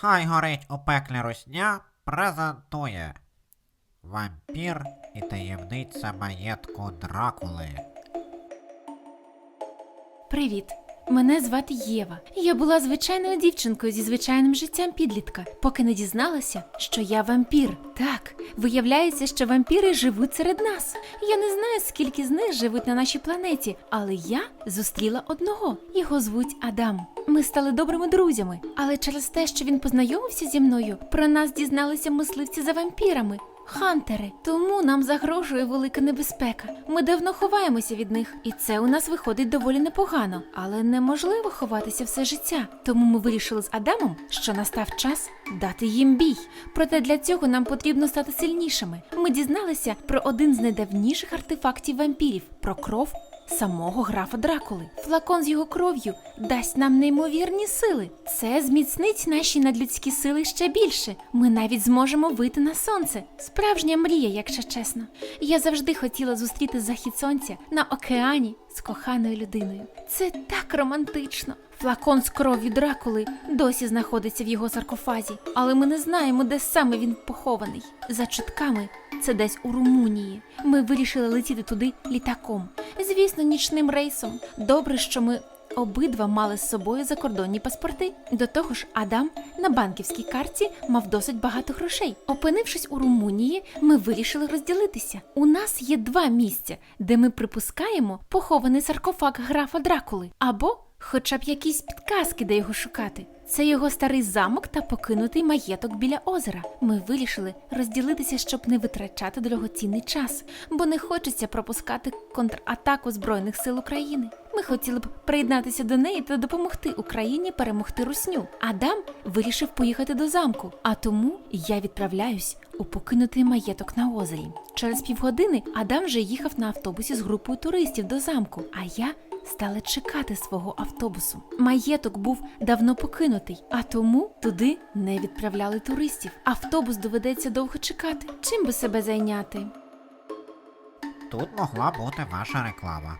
Хай горить у пеклі русня презентує Вампір і таємниця маєтку Дракули. Привіт! Мене звати Єва. Я була звичайною дівчинкою зі звичайним життям підлітка, поки не дізналася, що я вампір. Так, виявляється, що вампіри живуть серед нас. Я не знаю, скільки з них живуть на нашій планеті, але я зустріла одного. Його звуть Адам. Ми стали добрими друзями, але через те, що він познайомився зі мною, про нас дізналися мисливці за вампірами. Хантери, тому нам загрожує велика небезпека. Ми давно ховаємося від них, і це у нас виходить доволі непогано, але неможливо ховатися все життя. Тому ми вирішили з Адамом, що настав час дати їм бій. Проте для цього нам потрібно стати сильнішими. Ми дізналися про один з найдавніших артефактів вампірів про кров самого графа Дракули. Флакон з його кров'ю дасть нам неймовірні сили. Це зміцнить наші надлюдські сили ще більше. Ми навіть зможемо вийти на сонце. Справжня мрія, якщо чесно. Я завжди хотіла зустріти захід сонця на океані з коханою людиною. Це так романтично. Флакон з кров'ю Дракули досі знаходиться в його саркофазі, але ми не знаємо, де саме він похований. За чутками, це десь у Румунії. Ми вирішили летіти туди літаком. Звісно, нічним рейсом. Добре, що ми обидва мали з собою закордонні паспорти. До того ж, Адам на банківській карті мав досить багато грошей. Опинившись у Румунії, ми вирішили розділитися. У нас є два місця, де ми припускаємо похований саркофаг графа Дракули, або хоча б якісь підказки, де його шукати. Це його старий замок та покинутий маєток біля озера. Ми вирішили розділитися, щоб не витрачати дорогоцінний час, бо не хочеться пропускати контратаку Збройних сил України. Ми хотіли б приєднатися до неї та допомогти Україні перемогти русню. Адам вирішив поїхати до замку, а тому я відправляюсь у покинутий маєток на озері. Через півгодини Адам вже їхав на автобусі з групою туристів до замку, а я стала чекати свого автобусу. Маєток був давно покинутий, а тому туди не відправляли туристів. Автобус доведеться довго чекати. Чим би себе зайняти? Тут могла бути ваша реклама.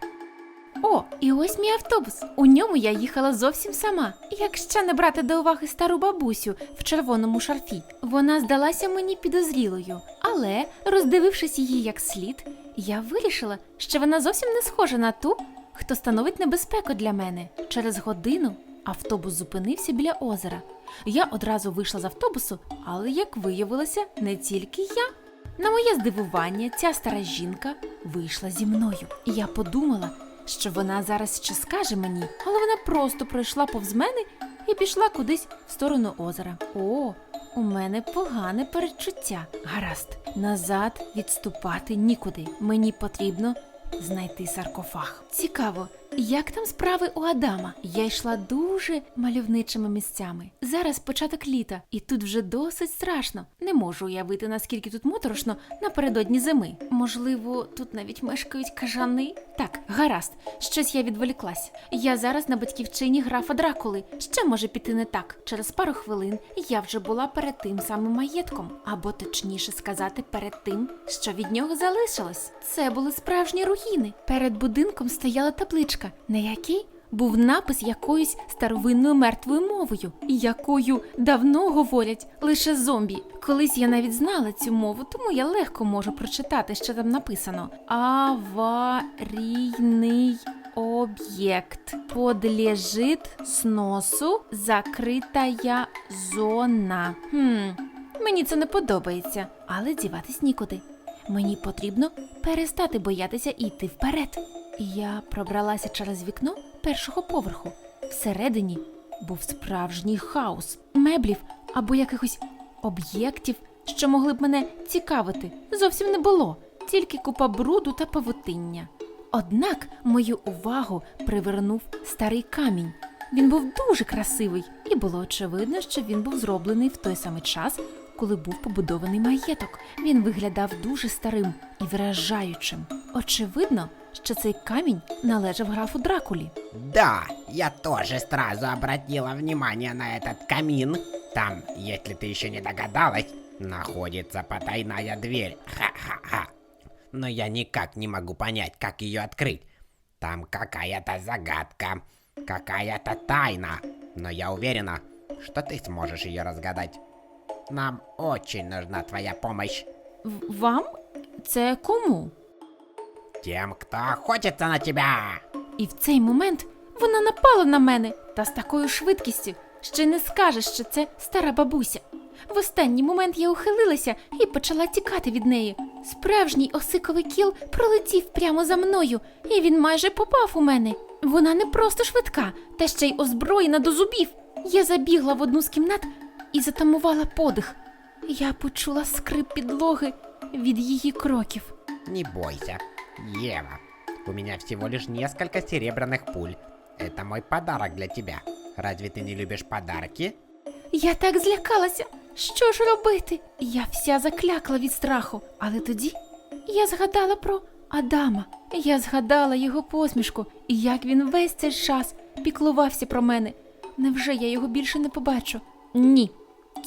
О, і ось мій автобус. У ньому я їхала зовсім сама. Якщо не брати до уваги стару бабусю в червоному шарфі, вона здалася мені підозрілою. Але, роздивившись її як слід, я вирішила, що вона зовсім не схожа на ту, хто становить небезпеку для мене. Через годину автобус зупинився біля озера. Я одразу вийшла з автобусу, але, як виявилося, не тільки я. На моє здивування, ця стара жінка вийшла зі мною. І я подумала, що вона зараз ще скаже мені, але вона просто пройшла повз мене і пішла кудись в сторону озера. О, у мене погане передчуття. Гаразд, назад відступати нікуди. Мені потрібно знайти саркофаг. Цікаво, як там справи у Адама? Я йшла дуже мальовничими місцями. Зараз початок літа, і тут вже досить страшно. Не можу уявити, наскільки тут моторошно напередодні зими. Можливо, тут навіть мешкають кажани? Так, гаразд, щось я відволіклась. Я зараз на батьківщині графа Дракули. Ще може піти не так. Через пару хвилин я вже була перед тим самим маєтком, або точніше сказати, перед тим, що від нього залишилось. Це були справжні руїни. Перед будинком стояла табличка, на якій був напис якоюсь старовинною мертвою мовою, якою давно говорять лише зомбі. Колись я навіть знала цю мову, тому я легко можу прочитати, що там написано. Аварійний об'єкт подлежит сносу закритая зона. Хм, мені це не подобається, але діватись нікуди. Мені потрібно перестати боятися і йти вперед. Я пробралася через вікно першого поверху. Всередині був справжній хаос меблів або якихось об'єктів, що могли б мене цікавити, зовсім не було, тільки купа бруду та павутиння. Однак мою увагу привернув старий камінь. Він був дуже красивий, і було очевидно, що він був зроблений в той самий час, коли був побудований маєток. Він виглядав дуже старим і вражаючим. Очевидно, що цей камінь належав графу Дракулі. Да, я тоже сразу обратила внимание на этот камин. Там, если ты еще не догадалась, находится потайная дверь. Ха-ха-ха. Но я никак не могу понять, как ее открыть. Там какая-то загадка, какая-то тайна. Но я уверена, что ты сможешь ее разгадать. Нам очень нужна твоя помощь. В- Вам? Це кому? Тем, кто охотится на тебя. І в цей момент вона напала на мене та з такою швидкістю, що не скажеш, що це стара бабуся. В останній момент я ухилилася і почала тікати від неї. Справжній осиковий кіл пролетів прямо за мною, і він майже попав у мене. Вона не просто швидка, та ще й озброєна до зубів. Я забігла в одну з кімнат і затамувала подих. Я почула скрип підлоги від її кроків. Не бойся, Ева. У меня всего лишь несколько серебряных пуль. Это мой подарок для тебя. Разве ты не любишь подарки? Я так злякалася. Що ж робити? Я вся заклякла від страху. Але тоді я згадала про Адама. Я згадала його посмішку і як він весь цей час піклувався про мене. Невже я його більше не побачу? Ні,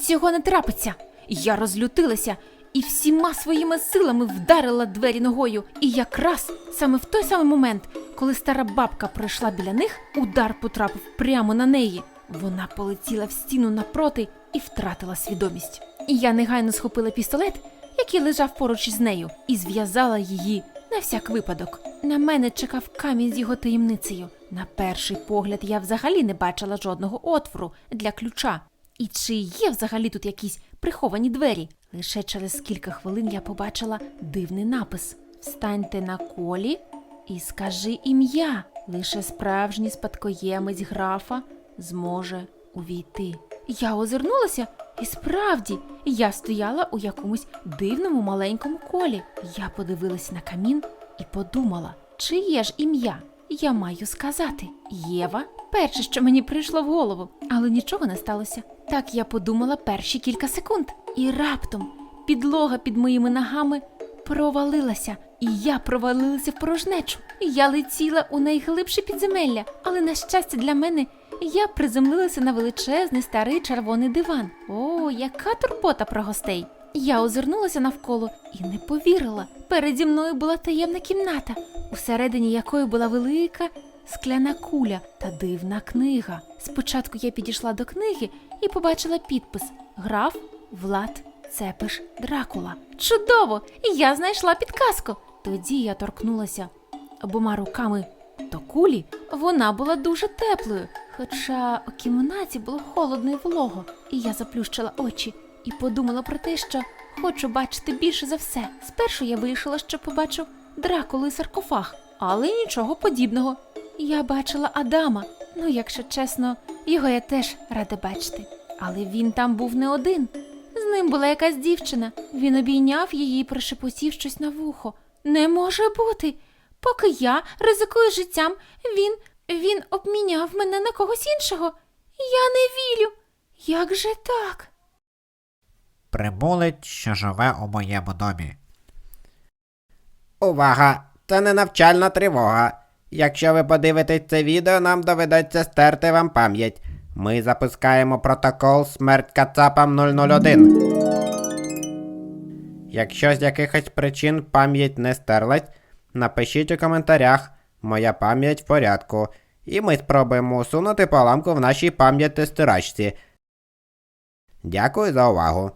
цього не трапиться. Я розлютилася і всіма своїми силами вдарила двері ногою. І якраз саме в той самий момент, коли стара бабка пройшла біля них, удар потрапив прямо на неї. Вона полетіла в стіну напроти і втратила свідомість. І я негайно схопила пістолет, який лежав поруч із нею, і зв'язала її на всяк випадок. На мене чекав камінь з його таємницею. На перший погляд я взагалі не бачила жодного отвору для ключа. І чи є взагалі тут якісь приховані двері? Лише через кілька хвилин я побачила дивний напис: Встаньте на колі і скажи ім'я. Лише справжній спадкоємець графа зможе увійти. Я озирнулася, і справді я стояла у якомусь дивному маленькому колі. Я подивилась на камін і подумала, чиє ж ім'я я маю сказати. Єва перше, що мені прийшло в голову, але нічого не сталося. Так я подумала перші кілька секунд, і раптом підлога під моїми ногами провалилася, і я провалилася в порожнечу. Я летіла у найглибше підземелля, але на щастя для мене я приземлилася на величезний старий червоний диван. О, яка турбота про гостей! Я озирнулася навколо і не повірила. Переді мною була таємна кімната, усередині якої була велика скляна куля та дивна книга. Спочатку я підійшла до книги і побачила підпис Граф Влад Цепиш Дракула. Чудово! Я знайшла підказку. Тоді я торкнулася обома руками до кулі. Вона була дуже теплою, хоча у кімнаті було холодно і волого, і я заплющила очі і подумала про те, що хочу бачити більше за все. Спершу я вирішила, що побачу Дракулу і саркофаг, але нічого подібного. Я бачила Адама. Ну, якщо чесно, його я теж рада бачити. Але він там був не один. З ним була якась дівчина. Він обійняв її і прошепотів щось на вухо. Не може бути. Поки я ризикую життям, він. він обміняв мене на когось іншого. Я не вірю. Як же так? Прибулець, що живе у моєму домі. Увага! Це не навчальна тривога. Якщо ви подивитесь це відео, нам доведеться стерти вам пам'ять. Ми запускаємо протокол смерть Кацапам 001. Якщо з якихось причин пам'ять не стерлась, напишіть у коментарях Моя пам'ять в порядку. І ми спробуємо усунути поламку в нашій пам'яті стирачці. Дякую за увагу.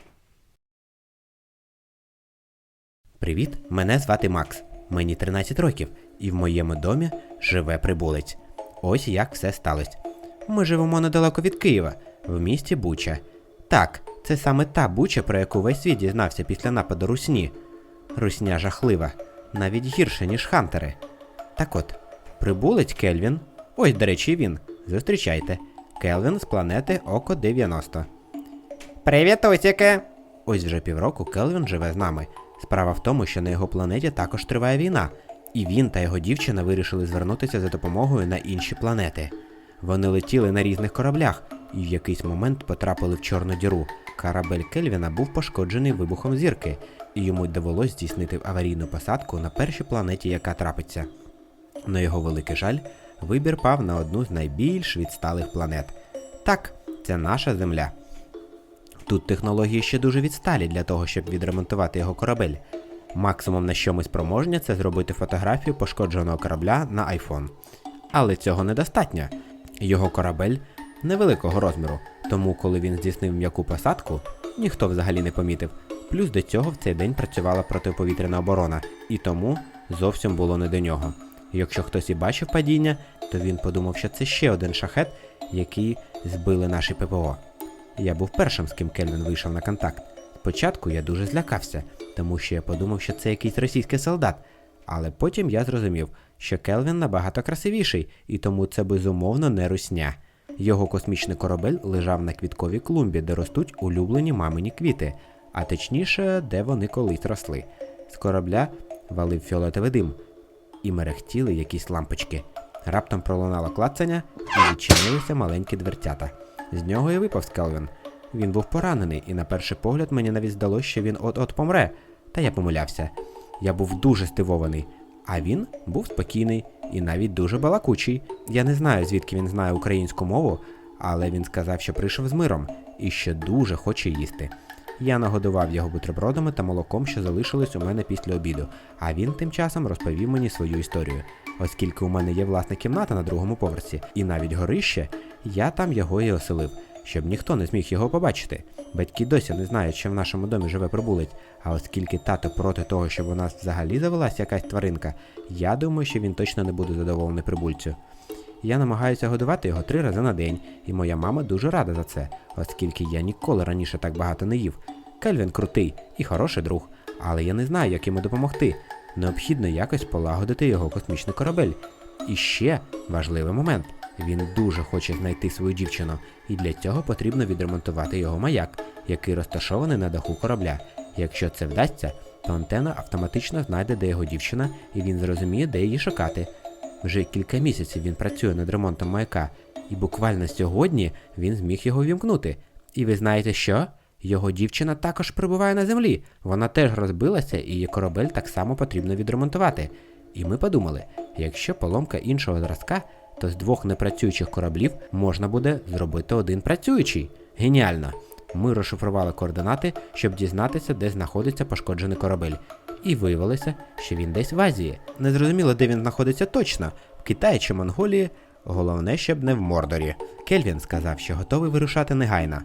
Привіт, мене звати Макс. Мені 13 років, і в моєму домі живе прибулець. Ось як все сталося. Ми живемо недалеко від Києва, в місті Буча. Так, це саме та Буча, про яку весь світ дізнався після нападу Русні. Русня жахлива, навіть гірше, ніж хантери. Так от, прибулець Кельвін. Ось, до речі, він. Зустрічайте. Келвін з планети Око 90. Привіт, усіки! Ось вже півроку Келвін живе з нами. Справа в тому, що на його планеті також триває війна, і він та його дівчина вирішили звернутися за допомогою на інші планети. Вони летіли на різних кораблях і в якийсь момент потрапили в чорну діру. Корабель Кельвіна був пошкоджений вибухом зірки, і йому довелось здійснити аварійну посадку на першій планеті, яка трапиться. На його великий жаль, вибір пав на одну з найбільш відсталих планет. Так, це наша Земля. Тут технології ще дуже відсталі для того, щоб відремонтувати його корабель. Максимум на що ми спроможні, це зробити фотографію пошкодженого корабля на iPhone. Але цього недостатньо. Його корабель невеликого розміру, Тому, коли він здійснив м'яку посадку, ніхто взагалі не помітив. Плюс до цього в цей день працювала протиповітряна оборона, і тому зовсім було не до нього. Якщо хтось і бачив падіння, то він подумав, що це ще один шахет, який збили наші ППО. Я був першим, з ким Кельвін вийшов на контакт. Спочатку я дуже злякався, тому що я подумав, що це якийсь російський солдат. Але потім я зрозумів, що Келвін набагато красивіший, і тому це безумовно не русня. Його космічний корабель лежав на квітковій клумбі, де ростуть улюблені мамині квіти, а точніше, де вони колись росли. З корабля валив фіолетовий дим, і мерехтіли якісь лампочки. Раптом пролунало клацання і відчинилися маленькі дверцята. З нього і випав Скелвін. Він був поранений, і на перший погляд мені навіть здалося, що він от-от помре. Та я помилявся. Я був дуже здивований, а він був спокійний і навіть дуже балакучий. Я не знаю, звідки він знає українську мову, але він сказав, що прийшов з миром і що дуже хоче їсти. Я нагодував його бутербродами та молоком, що залишилось у мене після обіду, а він тим часом розповів мені свою історію. Оскільки у мене є власна кімната на другому поверсі і навіть горище, я там його і оселив, щоб ніхто не зміг його побачити. Батьки досі не знають, що в нашому домі живе прибулець, а оскільки тато проти того, щоб у нас взагалі завелась якась тваринка, я думаю, що він точно не буде задоволений прибульцю. Я намагаюся годувати його три рази на день, і моя мама дуже рада за це, оскільки я ніколи раніше так багато не їв. Кельвін крутий і хороший друг, але я не знаю, як йому допомогти. Необхідно якось полагодити його космічний корабель. І ще важливий момент: він дуже хоче знайти свою дівчину, і для цього потрібно відремонтувати його маяк, який розташований на даху корабля. Якщо це вдасться, то антена автоматично знайде, де його дівчина, і він зрозуміє, де її шукати. Вже кілька місяців він працює над ремонтом маяка, і буквально сьогодні він зміг його вімкнути. І ви знаєте що? Його дівчина також перебуває на землі. Вона теж розбилася, і її корабель так само потрібно відремонтувати. І ми подумали, якщо поломка іншого зразка, то з двох непрацюючих кораблів можна буде зробити один працюючий. Геніально! Ми розшифрували координати, щоб дізнатися, де знаходиться пошкоджений корабель. І виявилося, що він десь в Азії. Незрозуміло, де він знаходиться точно, в Китаї чи Монголії. Головне, щоб не в Мордорі. Кельвін сказав, що готовий вирушати негайно.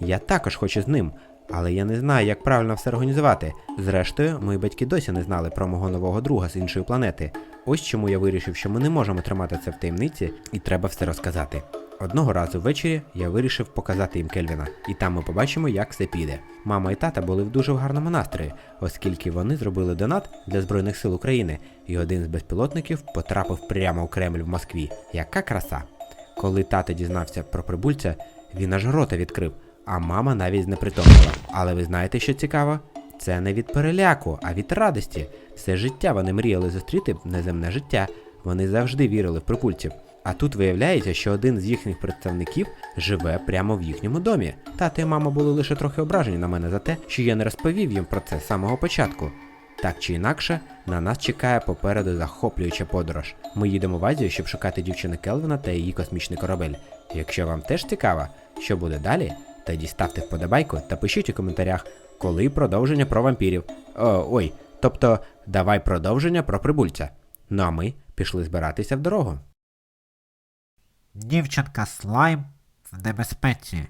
Я також хочу з ним, але я не знаю, як правильно все організувати. Зрештою, мої батьки досі не знали про мого нового друга з іншої планети. Ось чому я вирішив, що ми не можемо тримати це в таємниці, і треба все розказати. Одного разу ввечері я вирішив показати їм Кельвіна, і там ми побачимо, як все піде. Мама і тата були в дуже гарному настрої, оскільки вони зробили донат для Збройних сил України, і один з безпілотників потрапив прямо у Кремль в Москві. Яка краса! Коли тато дізнався про прибульця, він аж рота відкрив, а мама навіть знепритомніла. Але ви знаєте, що цікаво? Це не від переляку, а від радості. Все життя вони мріяли зустріти неземне життя. Вони завжди вірили в прибульців. А тут виявляється, що один з їхніх представників живе прямо в їхньому домі. Тато і мама були лише трохи ображені на мене за те, що я не розповів їм про це з самого початку. Так чи інакше, на нас чекає попереду захоплююча подорож. Ми їдемо в Азію, щоб шукати дівчини Келвина та її космічний корабель. Якщо вам теж цікаво, що буде далі, тоді ставте вподобайку та пишіть у коментарях, коли продовження про вампірів. О, ой, тобто давай продовження про прибульця. Ну а ми пішли збиратися в дорогу. Дівчинка слайм в небезпеці.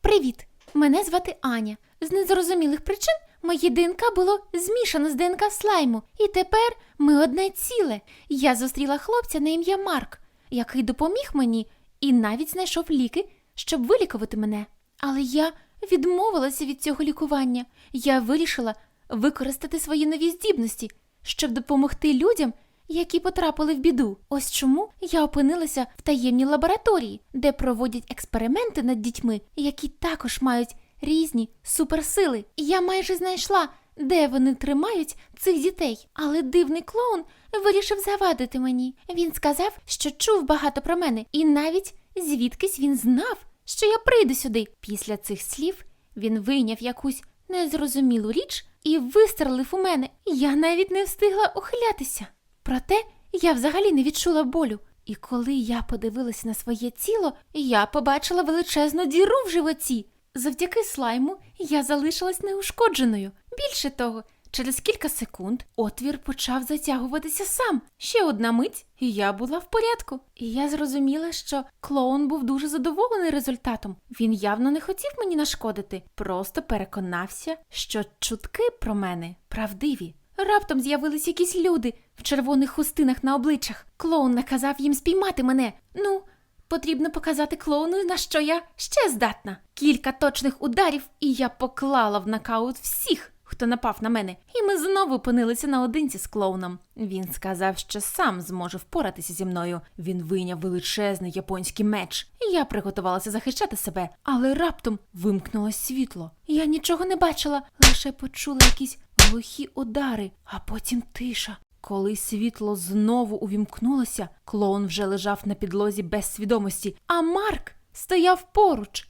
Привіт! Мене звати Аня. З незрозумілих причин моє ДНК було змішано з ДНК слайму, і тепер ми одне ціле. Я зустріла хлопця на ім'я Марк, який допоміг мені і навіть знайшов ліки, щоб вилікувати мене. Але я відмовилася від цього лікування. Я вирішила використати свої нові здібності, щоб допомогти людям, які потрапили в біду. Ось чому я опинилася в таємній лабораторії, де проводять експерименти над дітьми, які також мають різні суперсили. Я майже знайшла, де вони тримають цих дітей. Але дивний клоун вирішив завадити мені. Він сказав, що чув багато про мене, і навіть звідкись він знав, що я прийду сюди. Після цих слів він вийняв якусь незрозумілу річ і вистрелив у мене. Я навіть не встигла ухилятися. Проте я взагалі не відчула болю. І коли я подивилася на своє тіло, я побачила величезну діру в животі. Завдяки слайму я залишилась неушкодженою. Більше того, Через кілька секунд отвір почав затягуватися сам. Ще одна мить, і я була в порядку. І я зрозуміла, що клоун був дуже задоволений результатом. Він явно не хотів мені нашкодити, просто переконався, що чутки про мене правдиві. Раптом з'явились якісь люди в червоних хустинах на обличчях. Клоун наказав їм спіймати мене. Ну, потрібно показати клоуну, на що я ще здатна. Кілька точних ударів, і я поклала в нокаут всіх, хто напав на мене. І ми знову опинилися наодинці з клоуном. Він сказав, що сам зможе впоратися зі мною. Він вийняв величезний японський меч. Я приготувалася захищати себе, але раптом вимкнулось світло. Я нічого не бачила, лише почула якісь глухі удари, а потім тиша. Коли світло знову увімкнулося, клоун вже лежав на підлозі без свідомості, а Марк стояв поруч.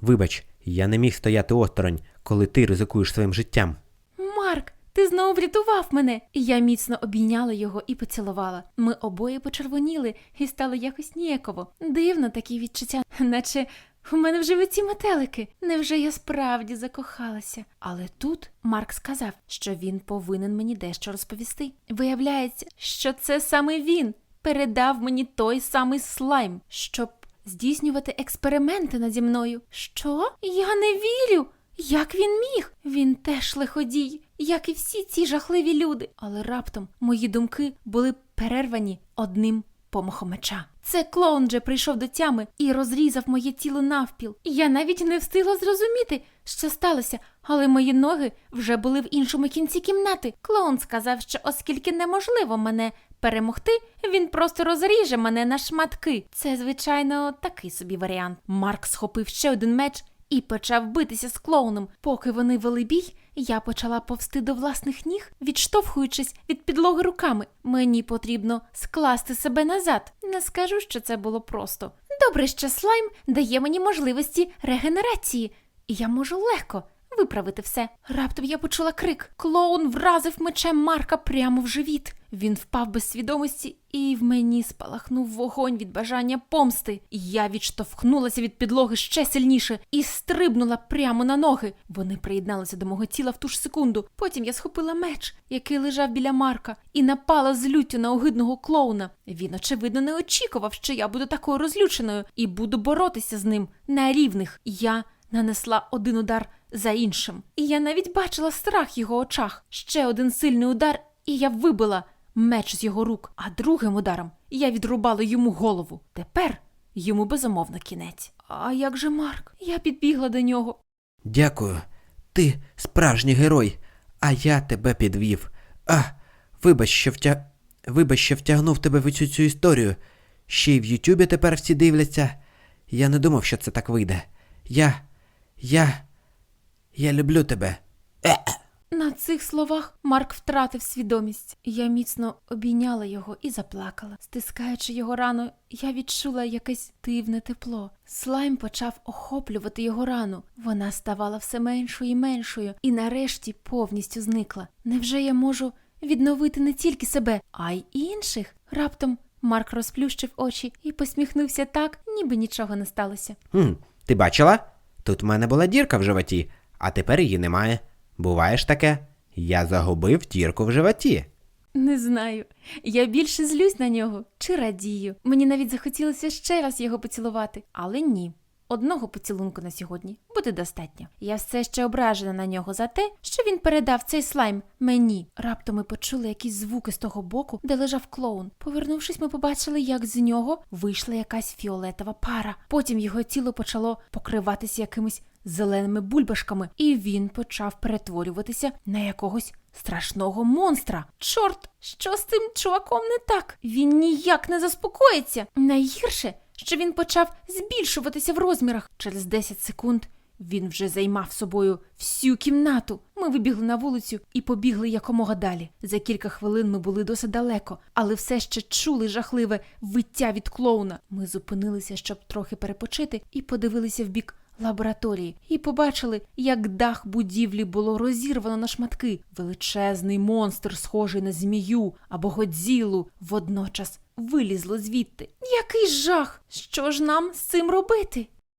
Вибач, я не міг стояти осторонь, коли ти ризикуєш своїм життям. Марк, ти знову врятував мене. І я міцно обійняла його і поцілувала. Ми обоє почервоніли і стало якось ніяково. Дивно такі відчуття, наче у мене в животі метелики. Невже я справді закохалася? Але тут Марк сказав, що він повинен мені дещо розповісти. Виявляється, що це саме він передав мені той самий слайм, щоб здійснювати експерименти наді мною. Що? Я не вірю. Як він міг? Він теж лиходій, як і всі ці жахливі люди. Але раптом мої думки були перервані одним помахом меча. Це клоун же прийшов до тями і розрізав моє тіло навпіл. Я навіть не встигла зрозуміти, що сталося, але мої ноги вже були в іншому кінці кімнати. Клоун сказав, що оскільки неможливо мене перемогти, він просто розріже мене на шматки. Це, звичайно, такий собі варіант. Марк схопив ще один меч і почав битися з клоуном. Поки вони вели бій, я почала повсти до власних ніг, відштовхуючись від підлоги руками. Мені потрібно скласти себе назад. Не скажу, що це було просто. Добре, що слайм дає мені можливості регенерації, і я можу легко виправити все. Раптом я почула крик. Клоун вразив мечем Марка прямо в живіт. Він впав без свідомості, і в мені спалахнув вогонь від бажання помсти. Я відштовхнулася від підлоги ще сильніше і стрибнула прямо на ноги. Вони приєдналися до мого тіла в ту ж секунду. Потім я схопила меч, який лежав біля Марка, і напала з люттю на огидного клоуна. Він, очевидно, не очікував, що я буду такою розлюченою і буду боротися з ним на рівних. Я нанесла один удар за іншим. І я навіть бачила страх в його очах. Ще один сильний удар, і я вибила меч з його рук, а другим ударом я відрубала йому голову. Тепер йому безумовно кінець. А як же Марк? Я підбігла до нього. Дякую. Ти справжній герой, а я тебе підвів. А, вибач, що втя... Вибач, що втягнув тебе в цю цю історію. Ще й в Ютубі тепер всі дивляться. Я не думав, що це так вийде. Я. Я. Я люблю тебе. На цих словах Марк втратив свідомість. Я міцно обійняла його і заплакала. Стискаючи його рану, я відчула якесь дивне тепло. Слайм почав охоплювати його рану. Вона ставала все меншою і меншою, і нарешті повністю зникла. Невже я можу відновити не тільки себе, а й інших? Раптом Марк розплющив очі і посміхнувся так, ніби нічого не сталося. Хм, ти бачила? Тут в мене була дірка в животі, а тепер її немає. Буває ж таке? Я загубив дірку в животі. Не знаю. Я більше злюсь на нього чи радію. Мені навіть захотілося ще раз його поцілувати, але ні. Одного поцілунку на сьогодні буде достатньо. Я все ще ображена на нього за те, що він передав цей слайм мені. Раптом ми почули якісь звуки з того боку, де лежав клоун. Повернувшись, ми побачили, як з нього вийшла якась фіолетова пара. Потім його тіло почало покриватися якимись зеленими бульбашками, і він почав перетворюватися на якогось страшного монстра. Чорт, що з цим чуваком не так? Він ніяк не заспокоїться. Найгірше, що він почав збільшуватися в розмірах. Через 10 секунд він вже займав собою всю кімнату. Ми вибігли на вулицю і побігли якомога далі. За кілька хвилин ми були досить далеко, але все ще чули жахливе виття від клоуна. Ми зупинилися, щоб трохи перепочити, і подивилися в бік лабораторії і побачили, як дах будівлі було розірвано на шматки. Величезний монстр, схожий на змію або годзілу, водночас вилізло звідти. Який жах! Що ж нам з цим робити?